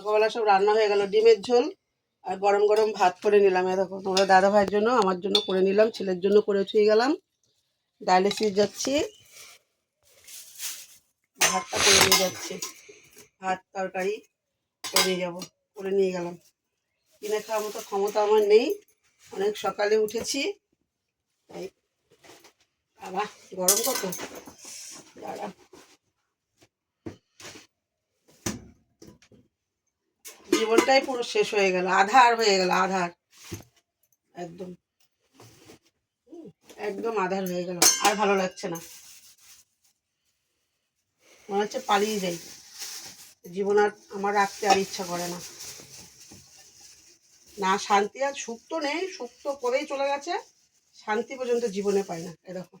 সকালবেলা সব রান্না হয়ে গেল, ডিমের ঝোল আর গরম গরম ভাত করে নিলাম। দেখো, তোমরা দাদা ভাইয়ের জন্য, আমার জন্য করে নিলাম, ছেলের জন্য করে ছুঁয়ে গেলাম। ডায়ালিসিস যাচ্ছি। ভাতটা করে নিয়ে যাচ্ছি। ভাত, তরকারি করে যাব, করে নিয়ে গেলাম। কিনে খাওয়ার মতো ক্ষমতা আমার নেই, অনেক সকালে উঠেছি। তাই, বাবা, গরম কত? জীবনটাই পুরো শেষ হয়ে গেল, আধার হয়ে গেল, আধার। একদম। একদম আধার হয়ে গেল, আর ভালো লাগছে না। মনে হচ্ছে পালিয়ে যাই। জীবন আর আমার রাখতে আর ইচ্ছা করে না। না, শান্তি আর সুখ তো নেই, সুখ তো করেই চলে গেছে। শান্তি পর্যন্ত জীবনে পাই না এরকম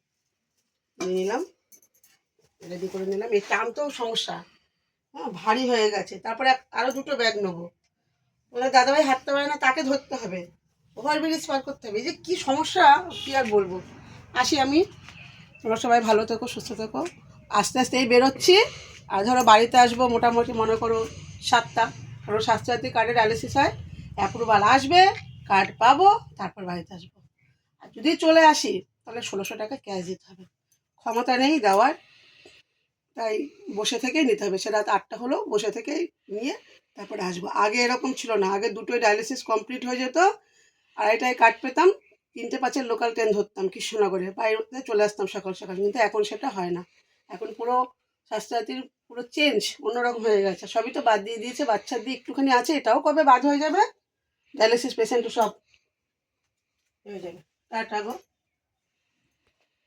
নিয়ে নিলাম রেডি করে নিলাম। এই টানতেও সমস্যা। হ্যাঁ ভারী হয়ে গেছে। তারপরে এক- আরও দুটো ব্যাগ নেব। বলে, দাদাভাই হাঁটতে পারে না, তাকে ধরতে হবে। ওভার ব্রিজ পার করতে হবে। এই যে কী সমস্যা, কী আর বলব? আসি আমি। তোমরা সবাই ভালো থেকো, সুস্থ থেকো। আস্তে আস্তে এই বেরোচ্ছি। আর ধরো বাড়িতে আসব, মোটামুটি মনে করো সাতটা। ধরো স্বাস্থ্যসাথী কার্ডে ডায়ালিসিস হয়। অ্যাপ্রুভাল আসবে কার্ড পাবো, তারপর বাড়িতে আসব। আর যদি চলে আসি, তাহলে ষোলোশো টাকা ক্যাশ দিতে হবে। ক্ষমতা নেই দেওয়ার। তাই বসে থেকেই নিতে হবে। সে রাত আটটা হলো, বসে থেকেই নিয়ে তারপরে আসব। আগে এরকম ছিল না, আগে দুটোই ডায়ালিসিস কমপ্লিট হয়ে যেত, আড়াইটায় কাট পেতাম, তিনটে পাঁচের লোকাল ট্রেন ধরতাম, কৃষ্ণনগরে, বাইরে চলে আসতাম সকাল সকাল, কিন্তু এখন সেটা হয় না। এখন পুরো স্বাস্থ্যসাথীর পুরো চেঞ্জ অন্যরকম হয়ে গেছে। সবই তো বাদ দিয়ে দিয়েছে বাচ্চার দিয়ে একটুখানি আছে, এটাও কবে বাদ হয়ে যাবে? ডায়ালিসিস পেশেন্ট সব হয়ে যাবে। টাটা